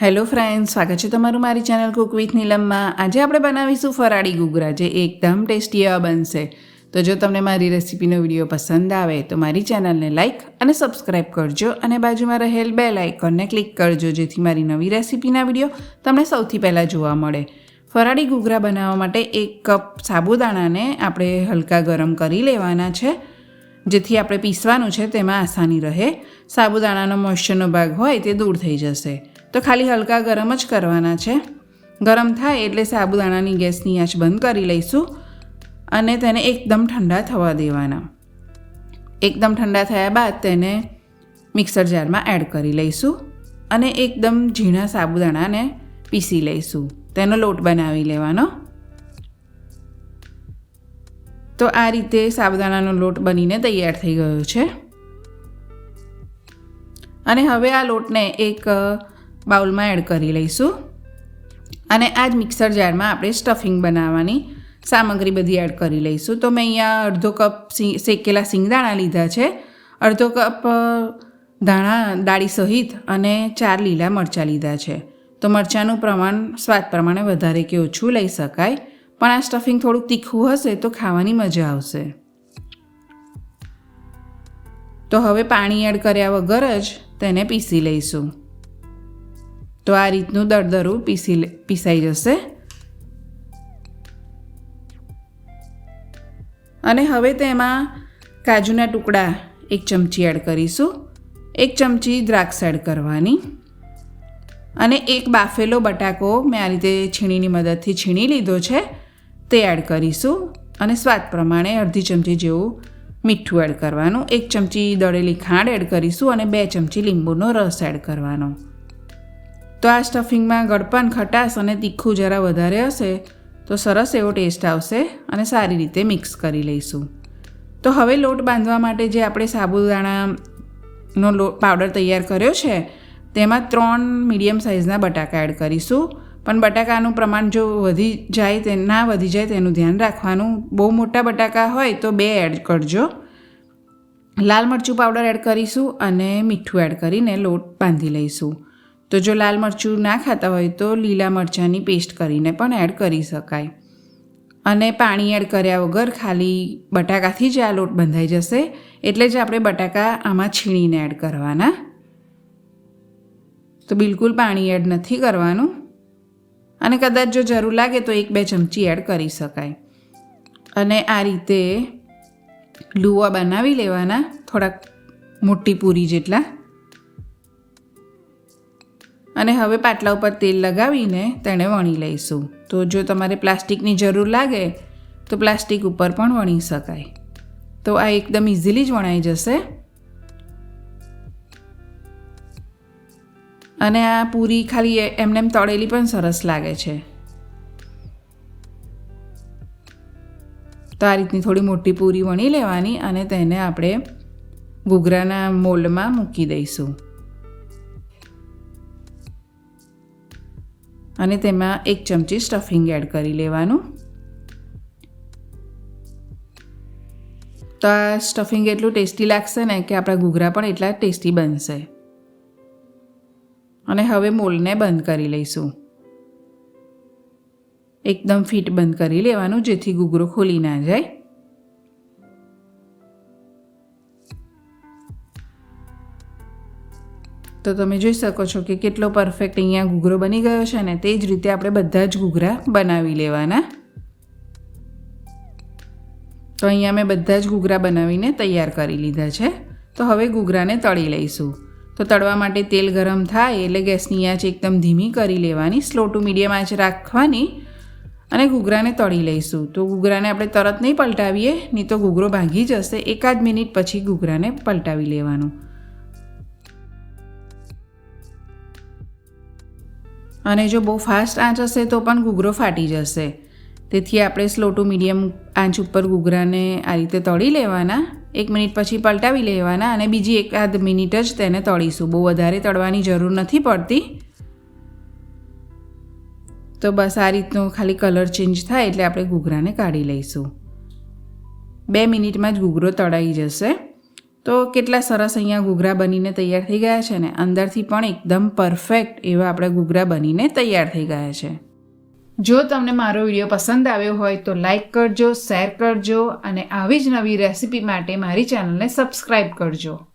Hello friend સ્વાગત છે તમારું મારી ચેનલ કુક વિથ નીલમમાં. આજે આપણે બનાવીશું ફરાળી ઘૂઘરા જે એકદમ ટેસ્ટી બનશે. તો જો તમને મારી રેસિપીનો વીડિયો પસંદ આવે તો મારી ચેનલને લાઇક અને સબસ્ક્રાઇબ કરજો અને બાજુમાં રહેલ બે લાઇકોનને ક્લિક કરજો જેથી મારી નવી રેસીપીના વીડિયો તમને સૌથી પહેલાં જોવા મળે. ફરાળી ઘૂઘરા બનાવવા માટે એક કપ સાબુદાણાને આપણે હલકા ગરમ કરી લેવાના છે, જેથી આપણે પીસવાનું છે તેમાં આસાની રહે. સાબુદાણાનો મોઇશ્ચરનો ભાગ હોય તે દૂર થઈ જશે. તો ખાલી હલકા ગરમ જ કરવાના છે. ગરમ થાય એટલે સાબુદાણાની ગેસની આંચ બંધ કરી લઈશું અને તેને એકદમ ઠંડા થવા દેવાના. એકદમ ઠંડા થયા બાદ તેને મિક્સર જારમાં એડ કરી લઈશું અને એકદમ ઝીણા સાબુદાણાને પીસી લઈશું. તેનો લોટ બનાવી લેવાનો. તો આ રીતે સાબુદાણાનો લોટ બનીને તૈયાર થઈ ગયો છે. અને હવે આ લોટને એક બાઉલમાં એડ કરી લઈશું. અને આ જ મિક્સર જારમાં આપણે સ્ટફિંગ બનાવવાની સામગ્રી બધી એડ કરી લઈશું. તો મેં અહીંયા અડધો કપ શેકેલા સિંગદાણા લીધા છે. અડધો કપ ધાણા દાળી સહિત અને ચાર લીલા મરચાં લીધા છે. તો મરચાંનું પ્રમાણ, સ્વાદ પ્રમાણે વધારે કે ઓછું લઈ શકાય. પણ આ સ્ટફિંગ થોડુંક તીખું હશે તો ખાવાની મજા આવશે. તો હવે પાણી એડ કર્યા વગર જ તેને પીસી લઈશું. તો આ રીતનું દરદરું પીસી પીસાઈ જશે. અને હવે તેમાં કાજુના ટુકડા એક ચમચી એડ કરીશું. એક ચમચી દ્રાક્ષ એડ કરવાની. અને એક બાફેલો બટાકો મેં આ રીતે છીણીની મદદથી છીણી લીધો છે, તે એડ કરીશું. અને સ્વાદ પ્રમાણે અડધી ચમચી જેવું મીઠું એડ કરવાનું. એક ચમચી દળેલી ખાંડ એડ કરીશું અને બે ચમચી લીંબુનો રસ એડ કરવાનો. તો આ સ્ટફિંગમાં ગળપણ ખટાશ અને તીખું જરા વધારે હશે, તો સરસ એવો ટેસ્ટ આવશે અને સારી રીતે મિક્સ કરી લઈશું. તો હવે લોટ બાંધવા માટે જે આપણે સાબુદાણાનો લોટ પાવડર તૈયાર કર્યો છે, તેમાં ત્રણ મીડિયમ સાઇઝના બટાકા એડ કરીશું. પણ બટાકાનું પ્રમાણ જો વધી જાય તે, ના વધી જાય તેનું ધ્યાન રાખવાનું. બહુ મોટા બટાકા હોય તો બે એડ કરજો. લાલ મરચું પાવડર એડ કરીશું અને મીઠું એડ કરીને લોટ બાંધી લઈશું. તો જો લાલ મરચું ના ખાતા હોય તો લીલા મરચાંની પેસ્ટ કરીને પણ એડ કરી શકાય. અને પાણી એડ કર્યા વગર ખાલી બટાકાથી જ આ લોટ બંધાઈ જશે, એટલે જ આપણે બટાકા આમાં છીણીને એડ કરવાના. તો બિલકુલ પાણી એડ નથી કરવાનું. અને કદાચ જો જરૂર લાગે તો એક બે ચમચી એડ કરી શકાય. અને આ રીતે લુવા બનાવી લેવાના, થોડાક મોટી પૂરી જેટલા. અને હવે પાટલા ઉપર તેલ લગાવીને તેને વણી લઈશું. તો જો તમારે પ્લાસ્ટિકની જરૂર લાગે, તો પ્લાસ્ટિક ઉપર પણ વણી શકાય. તો આ એકદમ ઇઝીલી જ વણાઈ જશે. અને આ પૂરી ખાલી એમને એમ તળેલી પણ સરસ લાગે છે. તો આ રીતની થોડી મોટી પૂરી વણી લેવાની અને તેને આપણે ઘૂઘરાના મોલ્ડમાં મૂકી દઈશું. અને તેમાં એક ચમચી સ્ટફિંગ એડ કરી લેવાનું. તો આ સ્ટફિંગ એટલું ટેસ્ટી લાગશે ને કે આપણા ઘૂઘરા પણ એટલા ટેસ્ટી બનશે. અને હવે મોલને બંધ કરી લઈશું. એકદમ ફિટ બંધ કરી લેવાનું જેથી ઘૂઘરો ખોલી ના જાય. તો તમે જોઈ શકો છો કે કેટલો પરફેક્ટ અહીંયા ઘૂઘરો બની ગયો છે ને તે જ રીતે આપણે બધા જ ઘૂઘરા બનાવી લેવાના. તો અહીંયા મેં બધા જ ઘૂઘરા બનાવીને તૈયાર કરી લીધા છે. તો હવે ઘૂઘરાને તળી લઈશું. તો તળવા માટે તેલ ગરમ થાય એટલે ગેસની આંચ એકદમ ધીમી કરી લેવાની સ્લો ટુ મીડિયમ આંચ રાખવાની અને ઘૂઘરાને તળી લઈશું. તો ઘૂઘરાને આપણે તરત નહીં પલટાવીએ, નહીં તો ઘૂઘરો ભાંગી જશે. એકાદ મિનિટ પછી ઘૂઘરાને પલટાવી લેવાનું. અને જો બહુ ફાસ્ટ આંચ હશે તો પણ ઘૂઘરો ફાટી જશે. તેથી આપણે સ્લો ટુ મીડિયમ આંચ ઉપર ઘૂઘરાને આ રીતે તળી લેવાના. એક મિનિટ પછી પલટાવી લેવાના અને બીજી એકાદ મિનિટ જ તેને તળીશું. બહુ વધારે તળવાની જરૂર નથી પડતી. તો બસ આ રીતનો ખાલી કલર ચેન્જ થાય એટલે આપણે ઘૂઘરાને કાઢી લઈશું. બે મિનિટમાં જ ઘૂઘરો તળાઈ જશે. તો કેટલા સરસ અહીંયા ઘૂઘરા બનીને તૈયાર થઈ ગયા છે ને? અંદરથી પણ એકદમ પરફેક્ટ એવા આપણે ઘૂઘરા બનીને તૈયાર થઈ ગયા છે. જો તમને મારો વીડિયો પસંદ આવ્યો હોય તો લાઇક કરજો શેર કરજો અને આવી જ નવી રેસિપી માટે મારી ચેનલને સબસ્ક્રાઈબ કરજો.